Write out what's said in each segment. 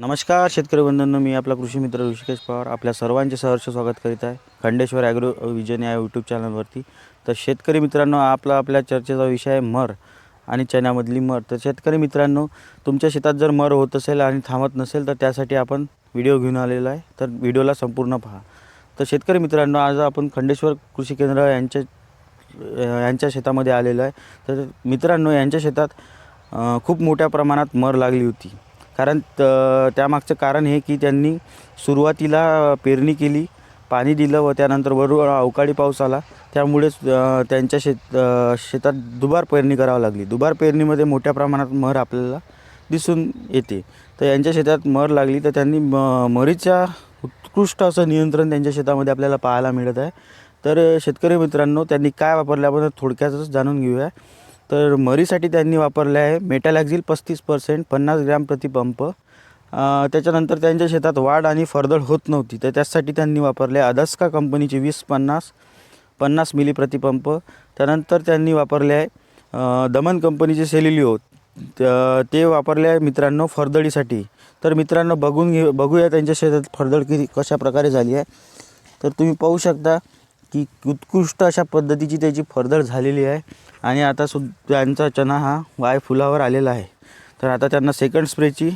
नमस्कार शेतकरी बंधूंनो मी आपला कृषी मित्र ऋषिकेश पवार. आपल्या सर्वांचे सहर्ष स्वागत करीत आहे खंडेश्वर ॲग्रो विजन या यूट्यूब चॅनलवरती. तर शेतकरी मित्रांनो आपला आपल्या चर्चेचा विषय आहे मर आणि चण्यामधली मर. तर शेतकरी मित्रांनो तुमच्या शेतात जर मर होत असेल आणि थांबत नसेल तर त्यासाठी आपण व्हिडिओ घेऊन आलेलो आहे. तर व्हिडिओला संपूर्ण पहा. तर शेतकरी मित्रांनो आज आपण खंडेश्वर कृषी केंद्र यांच्या यांच्या शेतामध्ये आलेलो आहे. तर मित्रांनो यांच्या शेतात खूप मोठ्या प्रमाणात मर लागली होती. कारण त- त्यामागचं कारण हे की त्यांनी सुरुवातीला पेरणी केली पाणी दिलं व त्यानंतर वरून अवकाळी पाऊस आला. त्यामुळेच त्यांच्या शेत शेतात दुबार पेरणी करावी लागली. दुबार पेरणीमध्ये मोठ्या प्रमाणात मर आपल्याला दिसून येते. तर यांच्या शेतात मर लागली तर त्यांनी म मरीच्या उत्कृष्ट असं नियंत्रण त्यांच्या शेतामध्ये आपल्याला पाहायला मिळत आहे. तर शेतकरी मित्रांनो त्यांनी काय वापरलं आपण थोडक्यातच जाणून घेऊया. तर मरीसाठी त्यांनी वापरले आहे. मेटॅलॅक्झिल पस्तीस पर्सेंट पन्नास ग्रॅम प्रतिपंप त्याच्यानंतर त्यांच्या शेतात वाढ आणि फरदळ होत नव्हती. तर त्यासाठी त्यांनी वापरले अदास्का कंपनीचे वीस पन्नास पन्नास मिली प्रतिपंप त्यानंतर त्यांनी वापरले आहे दमन कंपनीचे सेलिलिओ ते वापरले आहे मित्रांनो फरदळीसाठी. तर मित्रांनो बघून घे बघूया त्यांच्या शेतात फरदळ किती कशा प्रकारे झाली आहे. तर तुम्ही पाहू शकता की उत्कृष्ट अशा पद्धतीची त्याची फरदळ झालेली आहे. आणि आता सु त्यांचा चणा हा वाय फुलावर आलेला आहे. तर आता त्यांना सेकंड स्प्रेची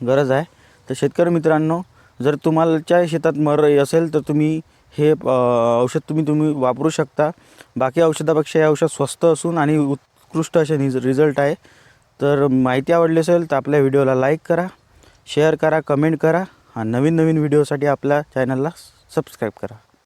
गरज आहे. तर शेतकरी मित्रांनो जर तुम्हाच्या शेतात मर असेल तर तुम्ही हे औषध तुम्ही तुम्ही वापरू शकता. बाकी औषधापेक्षा हे औषध स्वस्त असून आणि उत्कृष्ट असे निज रिझल्ट आहे. तर माहिती आवडली असेल तर आपल्या व्हिडिओला लाईक करा शेअर करा कमेंट करा. आणि नवीन नवीन व्हिडिओसाठी आपल्या चॅनलला सबस्क्राईब करा.